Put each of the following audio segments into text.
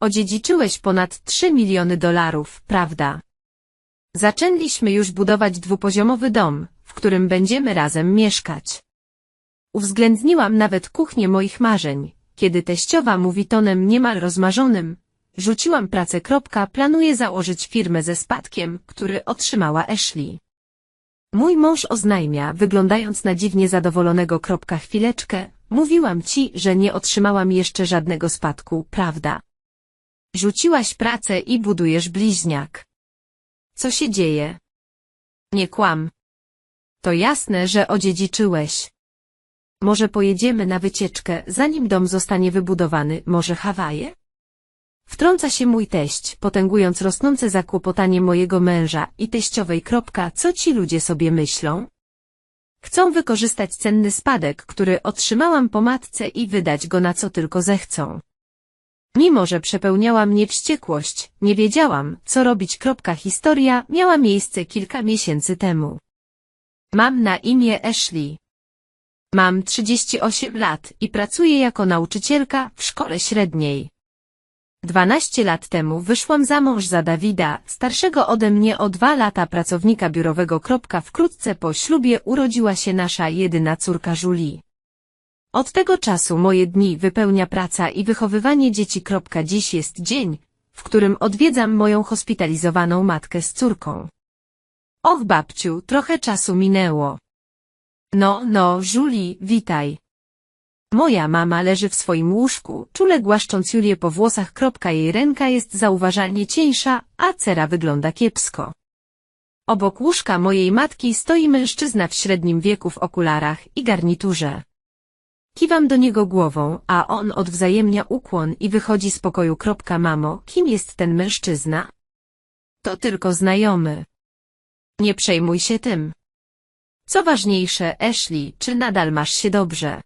Odziedziczyłeś ponad 3 miliony dolarów, prawda? Zaczęliśmy już budować dwupoziomowy dom, w którym będziemy razem mieszkać. Uwzględniłam nawet kuchnię moich marzeń, kiedy teściowa mówi tonem niemal rozmarzonym. Rzuciłam pracę. Kropka, planuję założyć firmę ze spadkiem, który otrzymała Ashley. Mój mąż oznajmia, wyglądając na dziwnie zadowolonego. Kropka, chwileczkę, mówiłam ci, że nie otrzymałam jeszcze żadnego spadku, prawda? Rzuciłaś pracę i budujesz bliźniak. Co się dzieje? Nie kłam. To jasne, że odziedziczyłeś. Może pojedziemy na wycieczkę, zanim dom zostanie wybudowany, może Hawaje? Wtrąca się mój teść, potęgując rosnące zakłopotanie mojego męża i teściowej. Kropka, co ci ludzie sobie myślą? Chcą wykorzystać cenny spadek, który otrzymałam po matce i wydać go na co tylko zechcą. Mimo, że przepełniała mnie wściekłość, nie wiedziałam, co robić. Historia miała miejsce kilka miesięcy temu. Mam na imię Ashley. Mam 38 lat i pracuję jako nauczycielka w szkole średniej. 12 lat temu wyszłam za mąż za Dawida, starszego ode mnie o dwa lata pracownika biurowego. Wkrótce po ślubie urodziła się nasza jedyna córka Julie. Od tego czasu moje dni wypełnia praca i wychowywanie dzieci. Dziś jest dzień, w którym odwiedzam moją hospitalizowaną matkę z córką. Och babciu, trochę czasu minęło. No, no, Julie, witaj. Moja mama leży w swoim łóżku, czule głaszcząc Julię po włosach. Jej ręka jest zauważalnie cieńsza, a cera wygląda kiepsko. Obok łóżka mojej matki stoi mężczyzna w średnim wieku w okularach i garniturze. Kiwam do niego głową, a on odwzajemnia ukłon i wychodzi z pokoju. Mamo, kim jest ten mężczyzna? To tylko znajomy. Nie przejmuj się tym. Co ważniejsze, Ashley, czy nadal masz się dobrze?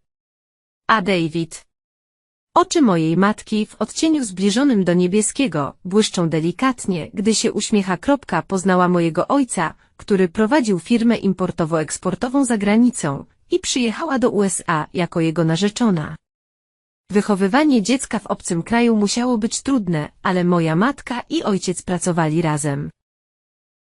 A David? Oczy mojej matki w odcieniu zbliżonym do niebieskiego błyszczą delikatnie, gdy się uśmiecha. Poznała mojego ojca, który prowadził firmę importowo-eksportową za granicą i przyjechała do USA jako jego narzeczona. Wychowywanie dziecka w obcym kraju musiało być trudne, ale moja matka i ojciec pracowali razem.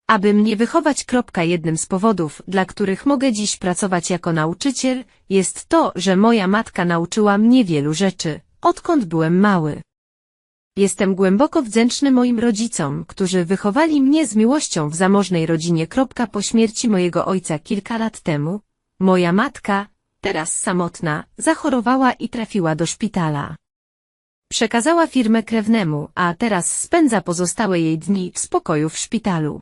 Aby mnie wychować. Jednym z powodów, dla których mogę dziś pracować jako nauczyciel, jest to, że moja matka nauczyła mnie wielu rzeczy, odkąd byłem mały. Jestem głęboko wdzięczny moim rodzicom, którzy wychowali mnie z miłością w zamożnej rodzinie. Po śmierci mojego ojca kilka lat temu, moja matka, teraz samotna, zachorowała i trafiła do szpitala. Przekazała firmę krewnemu, a teraz spędza pozostałe jej dni w spokoju w szpitalu.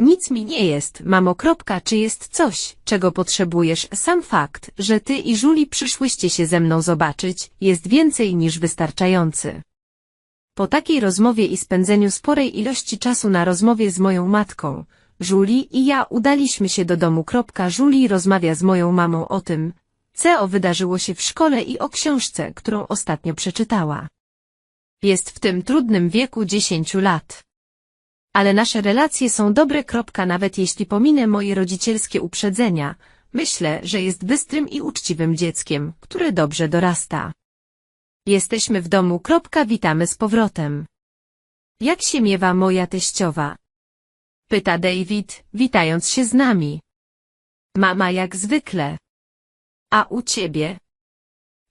Nic mi nie jest, mamo. Czy jest coś, czego potrzebujesz? Sam fakt, że ty i Julie przyszłyście się ze mną zobaczyć, jest więcej niż wystarczający. Po takiej rozmowie i spędzeniu sporej ilości czasu na rozmowie z moją matką, Julie i ja udaliśmy się do domu. Julie rozmawia z moją mamą o tym, co wydarzyło się w szkole i o książce, którą ostatnio przeczytała. Jest w tym trudnym wieku 10 lat. Ale nasze relacje są dobre. Nawet jeśli pominę moje rodzicielskie uprzedzenia, myślę, że jest bystrym i uczciwym dzieckiem, które dobrze dorasta. Jesteśmy w domu. Witamy z powrotem. Jak się miewa moja teściowa? Pyta David, witając się z nami. Mama jak zwykle. A u ciebie?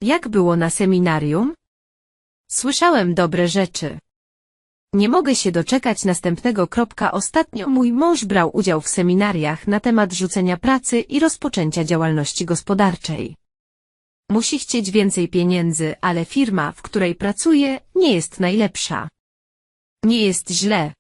Jak było na seminarium? Słyszałem dobre rzeczy. Nie mogę się doczekać następnego. Kropka. Ostatnio mój mąż brał udział w seminariach na temat rzucenia pracy i rozpoczęcia działalności gospodarczej. Musi chcieć więcej pieniędzy, ale firma, w której pracuje, nie jest najlepsza. Nie jest źle.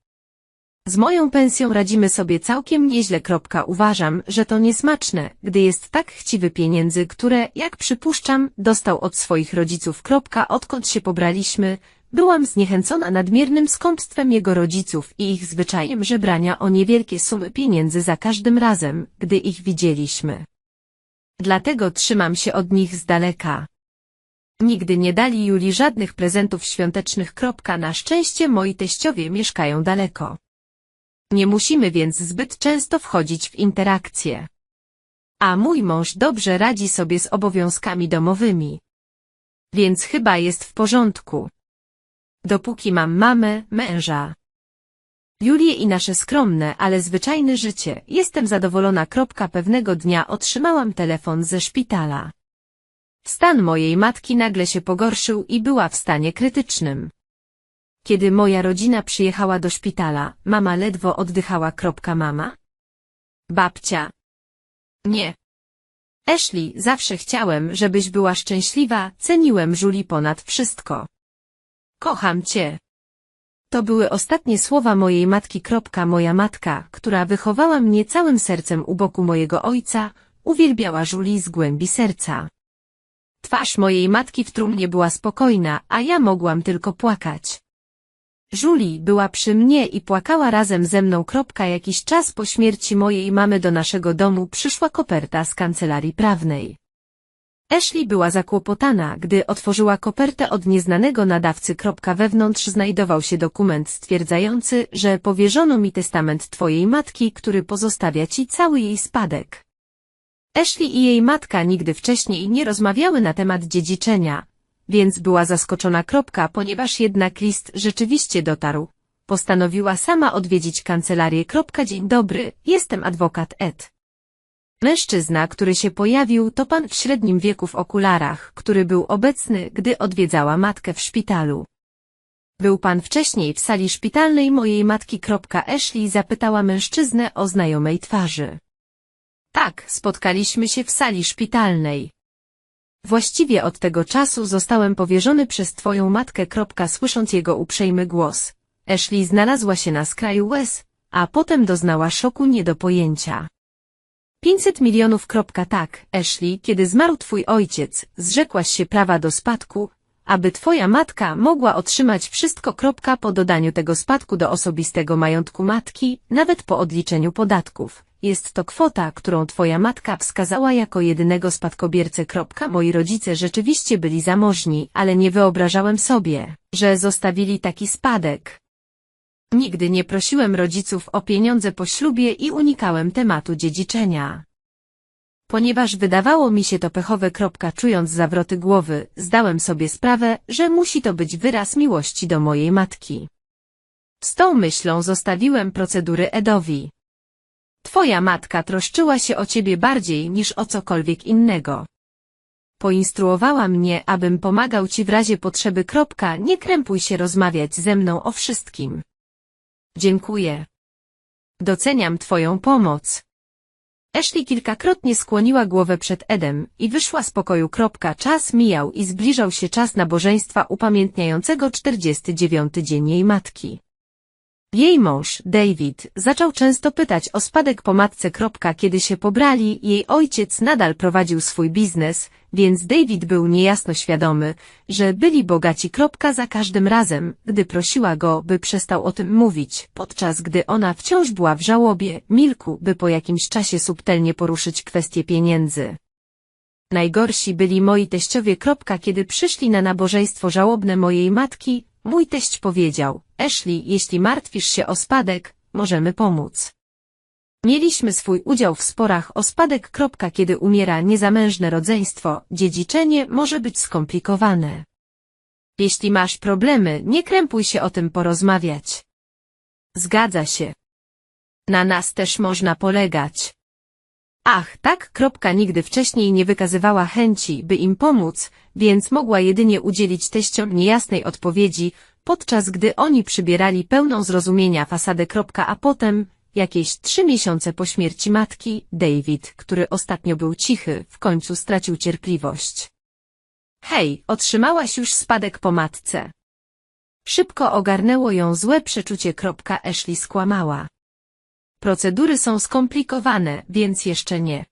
Z moją pensją radzimy sobie całkiem nieźle. Uważam, że to niesmaczne, gdy jest tak chciwy pieniędzy, które, jak przypuszczam, dostał od swoich rodziców. Odkąd się pobraliśmy, Byłam zniechęcona nadmiernym skąpstwem jego rodziców i ich zwyczajem żebrania o niewielkie sumy pieniędzy za każdym razem, gdy ich widzieliśmy. Dlatego trzymam się od nich z daleka. Nigdy nie dali Julii żadnych prezentów świątecznych. Na szczęście moi teściowie mieszkają daleko. Nie musimy więc zbyt często wchodzić w interakcje. A mój mąż dobrze radzi sobie z obowiązkami domowymi. Więc chyba jest w porządku. Dopóki mam mamę, męża. Julię i nasze skromne, ale zwyczajne życie, jestem zadowolona. Pewnego dnia otrzymałam telefon ze szpitala. Stan mojej matki nagle się pogorszył i była w stanie krytycznym. Kiedy moja rodzina przyjechała do szpitala, mama ledwo oddychała. Mama? Babcia. Nie. Ashley, zawsze chciałem, żebyś była szczęśliwa, ceniłem Julie ponad wszystko. Kocham cię. To były ostatnie słowa mojej matki. Moja matka, która wychowała mnie całym sercem u boku mojego ojca, uwielbiała Julie z głębi serca. Twarz mojej matki w trumnie była spokojna, a ja mogłam tylko płakać. Julie była przy mnie i płakała razem ze mną. Jakiś czas po śmierci mojej mamy do naszego domu przyszła koperta z kancelarii prawnej. Ashley była zakłopotana, gdy otworzyła kopertę od nieznanego nadawcy. Wewnątrz znajdował się dokument stwierdzający, że powierzono mi testament twojej matki, który pozostawia ci cały jej spadek. Ashley i jej matka nigdy wcześniej nie rozmawiały na temat dziedziczenia, więc była zaskoczona. Kropka, ponieważ jednak list rzeczywiście dotarł. Postanowiła sama odwiedzić kancelarię. Kropka, dzień dobry, jestem adwokat Ed. Mężczyzna, który się pojawił, to pan w średnim wieku w okularach, który był obecny, gdy odwiedzała matkę w szpitalu. Był pan wcześniej w sali szpitalnej mojej matki. Ashley zapytała mężczyznę o znajomej twarzy. Tak, spotkaliśmy się w sali szpitalnej. Właściwie od tego czasu zostałem powierzony przez twoją matkę. Słysząc jego uprzejmy głos, Ashley znalazła się na skraju łez, a potem doznała szoku nie do pojęcia. 500 milionów. Tak, Ashley, kiedy zmarł twój ojciec, zrzekłaś się prawa do spadku, aby twoja matka mogła otrzymać wszystko. Po dodaniu tego spadku do osobistego majątku matki, nawet po odliczeniu podatków. Jest to kwota, którą twoja matka wskazała jako jedynego spadkobiercę. Moi rodzice rzeczywiście byli zamożni, ale nie wyobrażałem sobie, że zostawili taki spadek. Nigdy nie prosiłem rodziców o pieniądze po ślubie i unikałem tematu dziedziczenia. Ponieważ wydawało mi się to pechowe. Czując zawroty głowy, zdałem sobie sprawę, że musi to być wyraz miłości do mojej matki. Z tą myślą zostawiłem procedury Edowi. Twoja matka troszczyła się o ciebie bardziej niż o cokolwiek innego. Poinstruowała mnie, abym pomagał ci w razie potrzeby. Nie krępuj się rozmawiać ze mną o wszystkim. Dziękuję. Doceniam twoją pomoc. Ashley kilkakrotnie skłoniła głowę przed Edem i wyszła z pokoju. Czas mijał i zbliżał się czas nabożeństwa upamiętniającego 49 dzień jej matki. Jej mąż, David, zaczął często pytać o spadek po matce. Kiedy się pobrali, jej ojciec nadal prowadził swój biznes, więc David był niejasno świadomy, że byli bogaci. Za każdym razem, gdy prosiła go, by przestał o tym mówić, podczas gdy ona wciąż była w żałobie, milku, by po jakimś czasie subtelnie poruszyć kwestię pieniędzy. Najgorsi byli moi teściowie. Kiedy przyszli na nabożeństwo żałobne mojej matki, Mój teść powiedział, Ashley, jeśli martwisz się o spadek, możemy pomóc. Mieliśmy swój udział w sporach o spadek. Kiedy umiera niezamężne rodzeństwo, dziedziczenie może być skomplikowane. Jeśli masz problemy, nie krępuj się o tym porozmawiać. Zgadza się. Na nas też można polegać. Ach, tak. Nigdy wcześniej nie wykazywała chęci, by im pomóc, więc mogła jedynie udzielić teściom niejasnej odpowiedzi, podczas gdy oni przybierali pełną zrozumienia fasadę. A potem, jakieś trzy miesiące po śmierci matki, David, który ostatnio był cichy, w końcu stracił cierpliwość. Hej, otrzymałaś już spadek po matce. Szybko ogarnęło ją złe przeczucie. Ashley skłamała. Procedury są skomplikowane, więc jeszcze nie.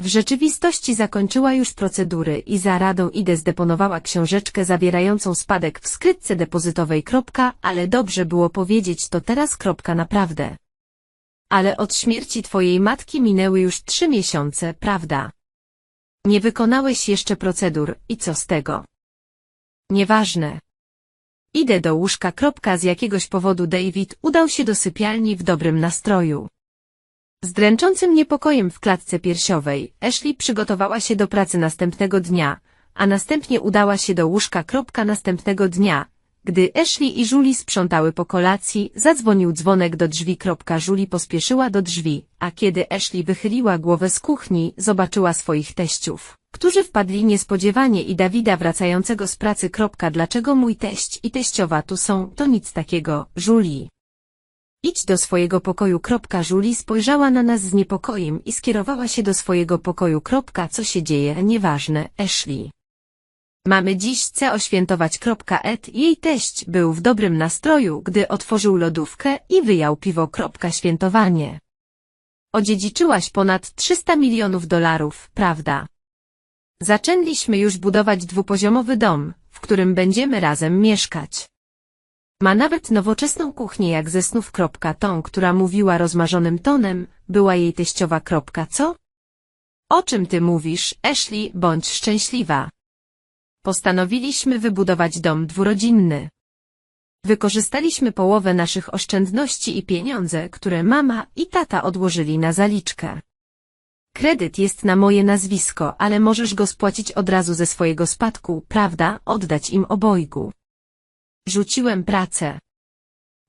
W rzeczywistości zakończyła już procedury i za radą idę zdeponowała książeczkę zawierającą spadek w skrytce depozytowej. Kropka, ale dobrze było powiedzieć to teraz. Kropka, naprawdę. Ale od śmierci twojej matki minęły już trzy miesiące, prawda? Nie wykonałeś jeszcze procedur i co z tego? Nieważne. Idę do łóżka. Z jakiegoś powodu David udał się do sypialni w dobrym nastroju. Z dręczącym niepokojem w klatce piersiowej, Ashley przygotowała się do pracy następnego dnia, a następnie udała się do łóżka. Następnego dnia, Gdy Ashley i Julie sprzątały po kolacji, zadzwonił dzwonek do drzwi. Julie pospieszyła do drzwi, a kiedy Ashley wychyliła głowę z kuchni, zobaczyła swoich teściów, którzy wpadli niespodziewanie i Dawida wracającego z pracy. Dlaczego mój teść i teściowa tu są, to nic takiego, Julie. Idź do swojego pokoju. Julie spojrzała na nas z niepokojem i skierowała się do swojego pokoju. Co się dzieje, nieważne, Ashley. Mamy dziś chcę oświętować. Ed jej teść był w dobrym nastroju, gdy otworzył lodówkę i wyjął piwo. Świętowanie. Odziedziczyłaś ponad 300 milionów dolarów, prawda? Zaczęliśmy już budować dwupoziomowy dom, w którym będziemy razem mieszkać. Ma nawet nowoczesną kuchnię jak ze snów. Tą, która mówiła rozmarzonym tonem, była jej teściowa. Co? O czym ty mówisz, Ashley, bądź szczęśliwa. Postanowiliśmy wybudować dom dwurodzinny. Wykorzystaliśmy połowę naszych oszczędności i pieniądze, które mama i tata odłożyli na zaliczkę. Kredyt jest na moje nazwisko, ale możesz go spłacić od razu ze swojego spadku, prawda, oddać im obojgu. Rzuciłem pracę.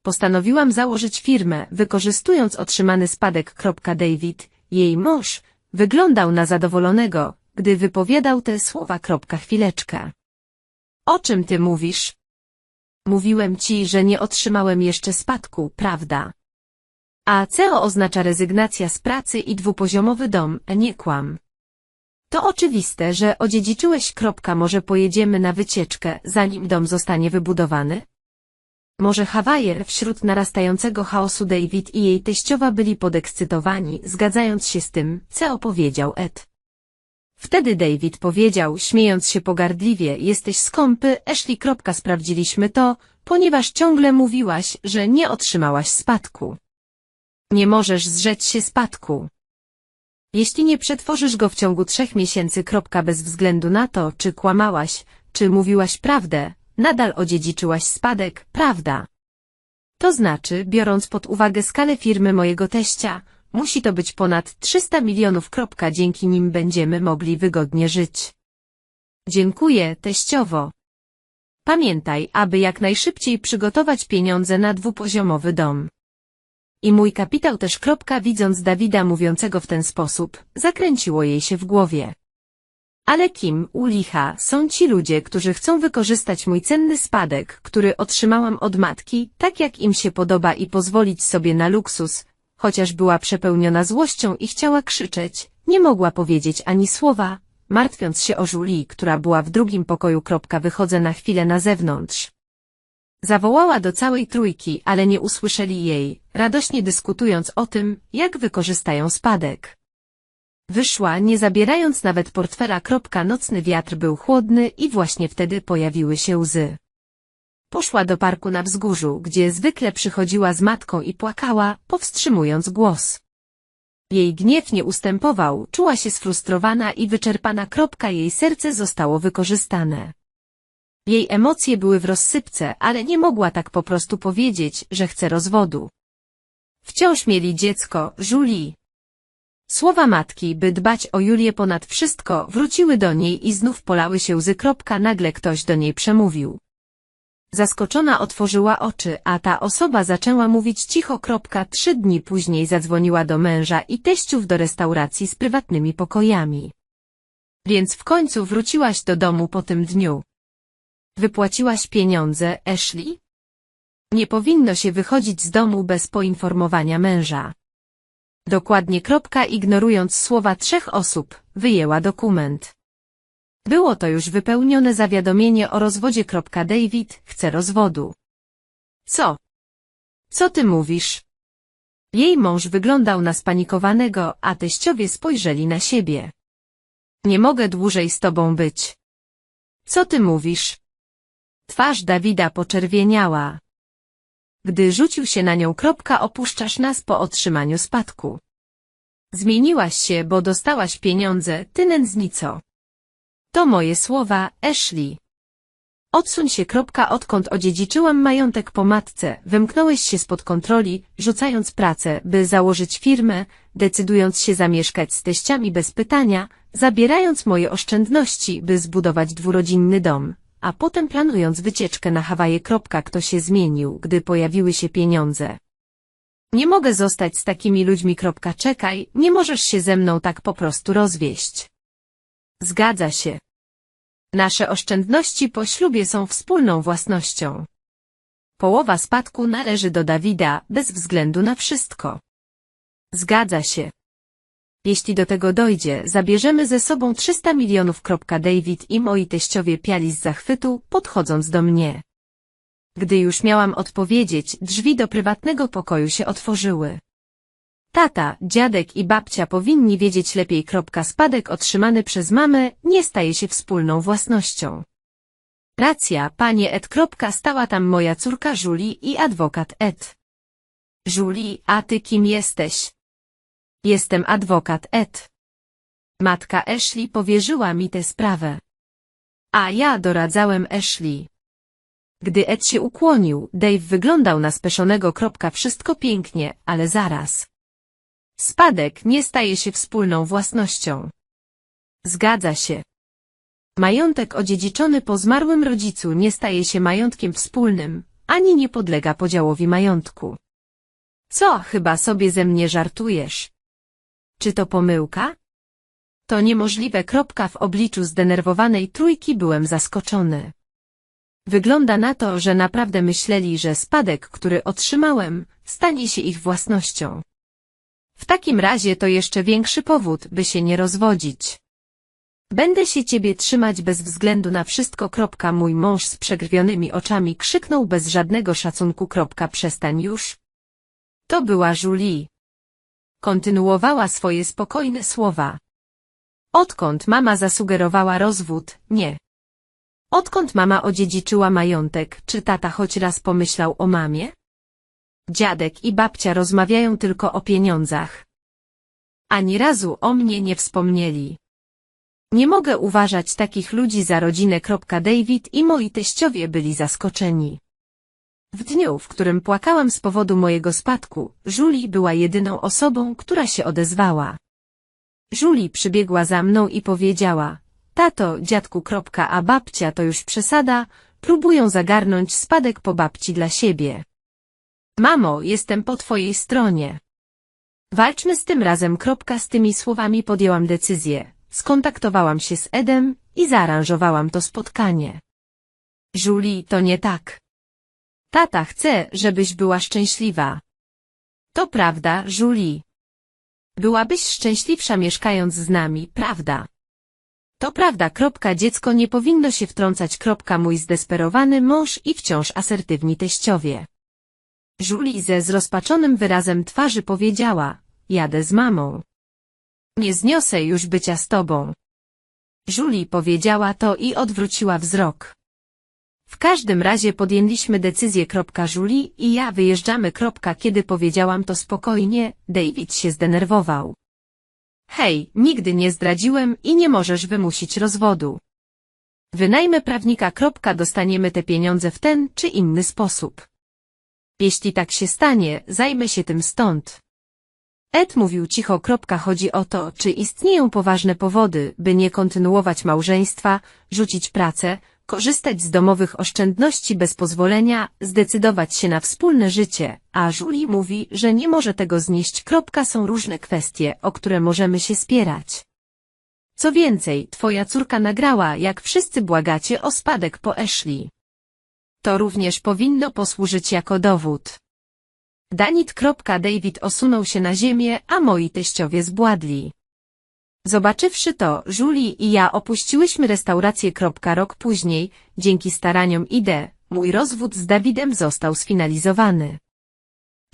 Postanowiłam założyć firmę, wykorzystując otrzymany spadek. David, jej mąż, wyglądał na zadowolonego, gdy wypowiadał te słowa. Chwileczkę. O czym ty mówisz? Mówiłem ci, że nie otrzymałem jeszcze spadku, prawda? A CO oznacza rezygnacja z pracy i dwupoziomowy dom, nie kłam. To oczywiste, że odziedziczyłeś. Może pojedziemy na wycieczkę, zanim dom zostanie wybudowany? Może Hawaje wśród narastającego chaosu David i jej teściowa byli podekscytowani, zgadzając się z tym, co opowiedział Ed. Wtedy David powiedział, śmiejąc się pogardliwie, jesteś skąpy, Ashley. Sprawdziliśmy to, ponieważ ciągle mówiłaś, że nie otrzymałaś spadku. Nie możesz zrzeć się spadku. Jeśli nie przetworzysz go w ciągu trzech miesięcy. Bez względu na to, czy kłamałaś, czy mówiłaś prawdę, nadal odziedziczyłaś spadek, prawda? To znaczy, biorąc pod uwagę skalę firmy mojego teścia, musi to być ponad 300 milionów. Dzięki nim będziemy mogli wygodnie żyć. Dziękuję, teściowo. Pamiętaj, aby jak najszybciej przygotować pieniądze na dwupoziomowy dom. I mój kapitał też. Widząc Dawida mówiącego w ten sposób, zakręciło jej się w głowie. Ale kim, u licha, są ci ludzie, którzy chcą wykorzystać mój cenny spadek, który otrzymałam od matki, tak jak im się podoba i pozwolić sobie na luksus, chociaż była przepełniona złością i chciała krzyczeć, nie mogła powiedzieć ani słowa, martwiąc się o Julie, która była w drugim pokoju. Wychodzę na chwilę na zewnątrz. Zawołała do całej trójki, ale nie usłyszeli jej, radośnie dyskutując o tym, jak wykorzystają spadek. Wyszła, nie zabierając nawet portfela. Nocny wiatr był chłodny i właśnie wtedy pojawiły się łzy. Poszła do parku na wzgórzu, gdzie zwykle przychodziła z matką i płakała, powstrzymując głos. Jej gniew nie ustępował, czuła się sfrustrowana i wyczerpana. Jej serce zostało wykorzystane. Jej emocje były w rozsypce, ale nie mogła tak po prostu powiedzieć, że chce rozwodu. Wciąż mieli dziecko, Julie. Słowa matki, by dbać o Julię ponad wszystko, wróciły do niej i znów polały się łzy. Nagle ktoś do niej przemówił. Zaskoczona otworzyła oczy, a ta osoba zaczęła mówić cicho. Trzy dni później zadzwoniła do męża i teściów do restauracji z prywatnymi pokojami. Więc w końcu wróciłaś do domu po tym dniu. Wypłaciłaś pieniądze, Ashley? Nie powinno się wychodzić z domu bez poinformowania męża. Dokładnie. Ignorując słowa trzech osób, wyjęła dokument. Było to już wypełnione zawiadomienie o rozwodzie. David chce rozwodu. Co? Co ty mówisz? Jej mąż wyglądał na spanikowanego, a teściowie spojrzeli na siebie. Nie mogę dłużej z tobą być. Co ty mówisz? Twarz Dawida poczerwieniała. Gdy rzucił się na nią. Opuszczasz nas po otrzymaniu spadku. Zmieniłaś się, bo dostałaś pieniądze, ty nędznico. To moje słowa, Ashley. Odsuń się. Odkąd odziedziczyłam majątek po matce, wymknąłeś się spod kontroli, rzucając pracę, by założyć firmę, decydując się zamieszkać z teściami bez pytania, zabierając moje oszczędności, by zbudować dwurodzinny dom, a potem planując wycieczkę na Hawaje. Kto się zmienił, gdy pojawiły się pieniądze. Nie mogę zostać z takimi ludźmi. Czekaj, nie możesz się ze mną tak po prostu rozwieść. Zgadza się. Nasze oszczędności po ślubie są wspólną własnością. Połowa spadku należy do Dawida, bez względu na wszystko. Zgadza się. Jeśli do tego dojdzie, zabierzemy ze sobą 300 milionów. David i moi teściowie piali z zachwytu, podchodząc do mnie. Gdy już miałam odpowiedzieć, drzwi do prywatnego pokoju się otworzyły. Tata, dziadek i babcia powinni wiedzieć lepiej. Spadek otrzymany przez mamę nie staje się wspólną własnością. Racja, panie Ed. Stała tam moja córka Julie i adwokat Ed. Julie, a ty kim jesteś? Jestem adwokat Ed. Matka Ashley powierzyła mi tę sprawę. A ja doradzałem Ashley. Gdy Ed się ukłonił, Dave wyglądał na speszonego. Wszystko pięknie, ale zaraz. Spadek nie staje się wspólną własnością. Zgadza się. Majątek odziedziczony po zmarłym rodzicu nie staje się majątkiem wspólnym, ani nie podlega podziałowi majątku. Co, chyba sobie ze mnie żartujesz? Czy to pomyłka? To niemożliwe. Kropka w obliczu zdenerwowanej trójki byłem zaskoczony. Wygląda na to, że naprawdę myśleli, że spadek, który otrzymałem, stanie się ich własnością. W takim razie to jeszcze większy powód, by się nie rozwodzić. Będę się ciebie trzymać bez względu na wszystko. Mój mąż z przegrwionymi oczami krzyknął bez żadnego szacunku. Kropka, przestań już. To była Julie. Kontynuowała swoje spokojne słowa. Odkąd mama zasugerowała rozwód, nie. Odkąd mama odziedziczyła majątek, czy tata choć raz pomyślał o mamie? Dziadek i babcia rozmawiają tylko o pieniądzach. Ani razu o mnie nie wspomnieli. Nie mogę uważać takich ludzi za rodzinę. David i moi teściowie byli zaskoczeni. W dniu, w którym płakałam z powodu mojego spadku, Julie była jedyną osobą, która się odezwała. Julie przybiegła za mną i powiedziała, tato, dziadku. A babcia to już przesada, próbują zagarnąć spadek po babci dla siebie. Mamo, jestem po twojej stronie. Walczmy z tym razem. Z tymi słowami podjęłam decyzję. Skontaktowałam się z Edem i zaaranżowałam to spotkanie. Julie, to nie tak. Tata chce, żebyś była szczęśliwa. To prawda, Julie. Byłabyś szczęśliwsza mieszkając z nami, prawda? To prawda. Kropka, dziecko nie powinno się wtrącać. Kropka, mój zdesperowany mąż i wciąż asertywni teściowie. Julie ze zrozpaczonym wyrazem twarzy powiedziała, jadę z mamą. Nie zniosę już bycia z tobą. Julie powiedziała to i odwróciła wzrok. W każdym razie podjęliśmy decyzję. Julie i ja wyjeżdżamy. Kiedy powiedziałam to spokojnie, David się zdenerwował. Hej, nigdy nie zdradziłem i nie możesz wymusić rozwodu. Wynajmę prawnika. Dostaniemy te pieniądze w ten czy inny sposób. Jeśli tak się stanie, zajmę się tym stąd. Ed mówił cicho. Chodzi o to, czy istnieją poważne powody, by nie kontynuować małżeństwa, rzucić pracę, korzystać z domowych oszczędności bez pozwolenia, zdecydować się na wspólne życie, a Julie mówi, że nie może tego znieść. Są różne kwestie, o które możemy się spierać. Co więcej, twoja córka nagrała, jak wszyscy błagacie o spadek po Ashley. To również powinno posłużyć jako dowód. Danit. David osunął się na ziemię, a moi teściowie zbładli. Zobaczywszy to, Julie i ja opuściłyśmy restaurację. Rok później, dzięki staraniom Ide, mój rozwód z Dawidem został sfinalizowany.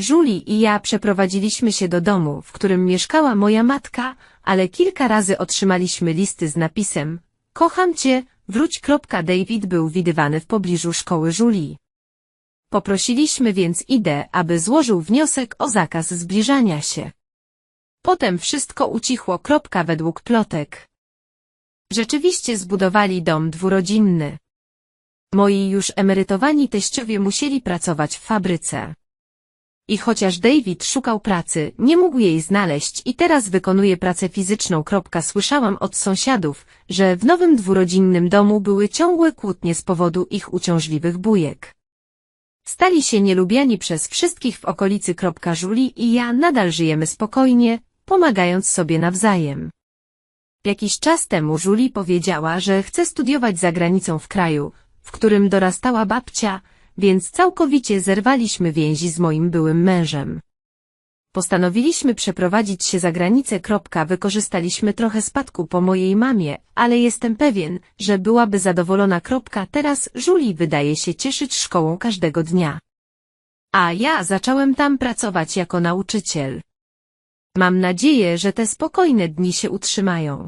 Julie i ja przeprowadziliśmy się do domu, w którym mieszkała moja matka, ale kilka razy otrzymaliśmy listy z napisem Kocham cię, wróć. David był widywany w pobliżu szkoły Julie. Poprosiliśmy więc Ide, aby złożył wniosek o zakaz zbliżania się. Potem wszystko ucichło. Kropka według plotek. Rzeczywiście zbudowali dom dwurodzinny. Moi już emerytowani teściowie musieli pracować w fabryce. I chociaż David szukał pracy, nie mógł jej znaleźć i teraz wykonuje pracę fizyczną. Słyszałam od sąsiadów, że w nowym dwurodzinnym domu były ciągłe kłótnie z powodu ich uciążliwych bujek. Stali się nielubiani przez wszystkich w okolicy. Julie i ja nadal żyjemy spokojnie, pomagając sobie nawzajem. Jakiś czas temu Julie powiedziała, że chce studiować za granicą w kraju, w którym dorastała babcia, więc całkowicie zerwaliśmy więzi z moim byłym mężem. Postanowiliśmy przeprowadzić się za granicę. Wykorzystaliśmy trochę spadku po mojej mamie, ale jestem pewien, że byłaby zadowolona. Teraz Julie wydaje się cieszyć szkołą każdego dnia. A ja zacząłem tam pracować jako nauczyciel. Mam nadzieję, że te spokojne dni się utrzymają.